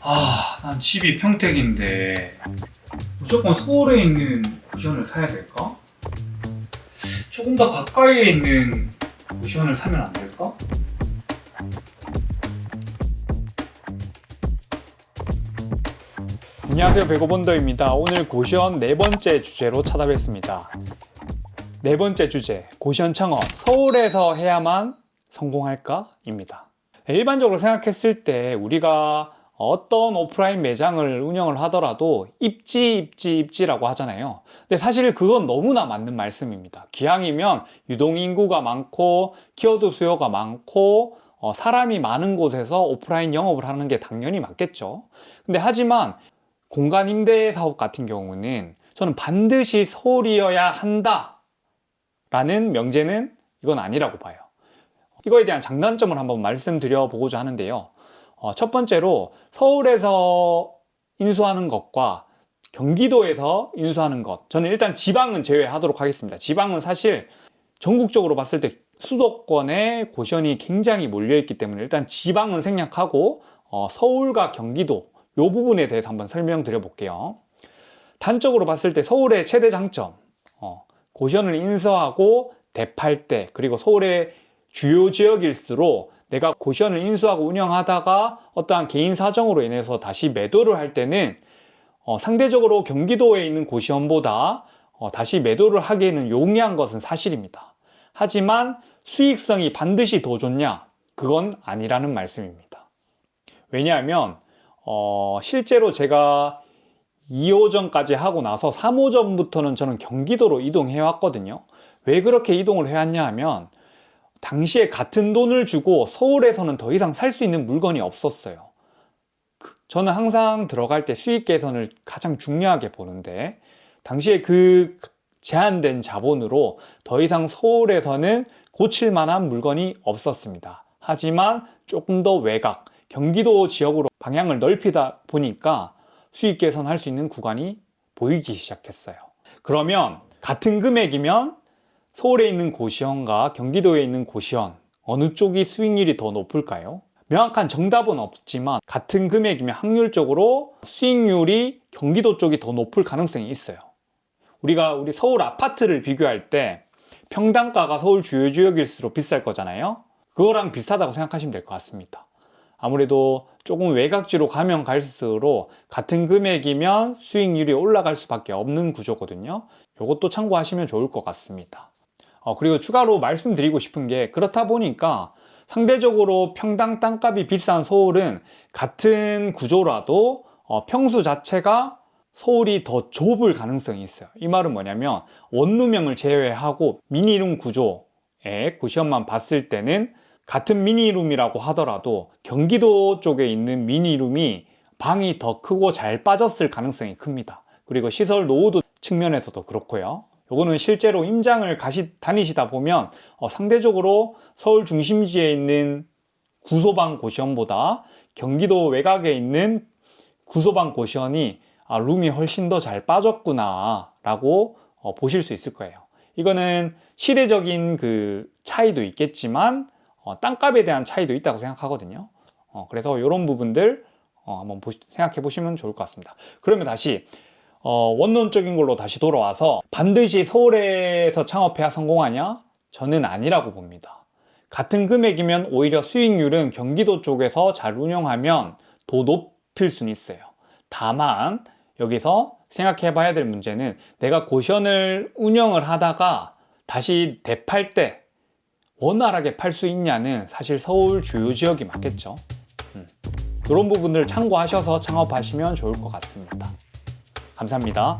아, 난 집이 평택인데 무조건 서울에 있는 고시원을 사야 될까? 조금 더 가까이에 있는 고시원을 사면 안 될까? 안녕하세요 베고본더입니다. 오늘 고시원 네 번째 주제로 찾아뵙습니다. 네 번째 주제 고시원 창업 서울에서 해야만 성공할까 입니다. 일반적으로 생각했을 때 우리가 어떤 오프라인 매장을 운영을 하더라도 입지 입지 입지라고 하잖아요. 근데 사실 그건 너무나 맞는 말씀입니다. 기왕이면 유동 인구가 많고 키워드 수요가 많고 어, 사람이 많은 곳에서 오프라인 영업을 하는 게 당연히 맞겠죠. 근데 하지만 공간 임대 사업 같은 경우는 저는 반드시 서울이어야 한다 라는 명제는 이건 아니라고 봐요. 이거에 대한 장단점을 한번 말씀드려 보고자 하는데요. 어, 첫 번째로 서울에서 인수하는 것과 경기도에서 인수하는 것. 저는 일단 지방은 제외하도록 하겠습니다. 지방은 사실 전국적으로 봤을 때 수도권에 고시원이 굉장히 몰려있기 때문에 일단 지방은 생략하고 어, 서울과 경기도 이 부분에 대해서 한번 설명드려 볼게요. 단적으로 봤을 때 서울의 최대 장점, 어, 고시원을 인수하고 대팔 때 그리고 서울의 주요 지역일수록 내가 고시원을 인수하고 운영하다가 어떠한 개인 사정으로 인해서 다시 매도를 할 때는 어, 상대적으로 경기도에 있는 고시원보다 어, 다시 매도를 하기에는 용이한 것은 사실입니다. 하지만 수익성이 반드시 더 좋냐? 그건 아니라는 말씀입니다. 왜냐하면 어, 실제로 제가 2호점까지 하고 나서 3호점부터는 저는 경기도로 이동해 왔거든요. 왜 그렇게 이동을 해왔냐 하면 당시에 같은 돈을 주고 서울에서는 더 이상 살 수 있는 물건이 없었어요. 그- 저는 항상 들어갈 때 수익 개선을 가장 중요하게 보는데 당시에 그 제한된 자본으로 더 이상 서울에서는 고칠 만한 물건이 없었습니다. 하지만 조금 더 외곽, 경기도 지역으로 방향을 넓히다 보니까 수익 개선할 수 있는 구간이 보이기 시작했어요. 그러면 같은 금액이면 서울에 있는 고시원과 경기도에 있는 고시원 어느 쪽이 수익률이 더 높을까요? 명확한 정답은 없지만 같은 금액이면 확률적으로 수익률이 경기도 쪽이 더 높을 가능성이 있어요. 우리가 우리 서울 아파트를 비교할 때 평당가가 서울 주요 지역일수록 비쌀 거잖아요. 그거랑 비슷하다고 생각하시면 될 것 같습니다. 아무래도 조금 외곽지로 가면 갈수록 같은 금액이면 수익률이 올라갈 수밖에 없는 구조거든요. 이것도 참고하시면 좋을 것 같습니다. 어, 그리고 추가로 말씀드리고 싶은 게 그렇다 보니까 상대적으로 평당 땅값이 비싼 서울은 같은 구조라도 어, 평수 자체가 서울이 더 좁을 가능성이 있어요. 이 말은 뭐냐면 원룸형을 제외하고 미니룸 구조의 고시원만 봤을 때는 같은 미니룸이라고 하더라도 경기도 쪽에 있는 미니룸이 방이 더 크고 잘 빠졌을 가능성이 큽니다. 그리고 시설 노후도 측면에서도 그렇고요. 요거는 실제로 임장을 가시 다니시다 보면 어, 상대적으로 서울 중심지에 있는 구소방 고시원보다 경기도 외곽에 있는 구소방 고시원이 아, 룸이 훨씬 더 잘 빠졌구나 라고 어, 보실 수 있을 거예요. 이거는 시대적인 그 차이도 있겠지만 어, 땅값에 대한 차이도 있다고 생각하거든요. 어, 그래서 이런 부분들 어, 한번 보시, 생각해 보시면 좋을 것 같습니다. 그러면 다시 어, 원론적인 걸로 다시 돌아와서 반드시 서울에서 창업해야 성공하냐? 저는 아니라고 봅니다. 같은 금액이면 오히려 수익률은 경기도 쪽에서 잘 운영하면 더 높일 수는 있어요. 다만 여기서 생각해 봐야 될 문제는 내가 고시원을 운영을 하다가 다시 대팔 때 원활하게 팔 수 있냐는 사실 서울 주요 지역이 맞겠죠. 음. 이런 부분들 참고하셔서 창업하시면 좋을 것 같습니다. 감사합니다.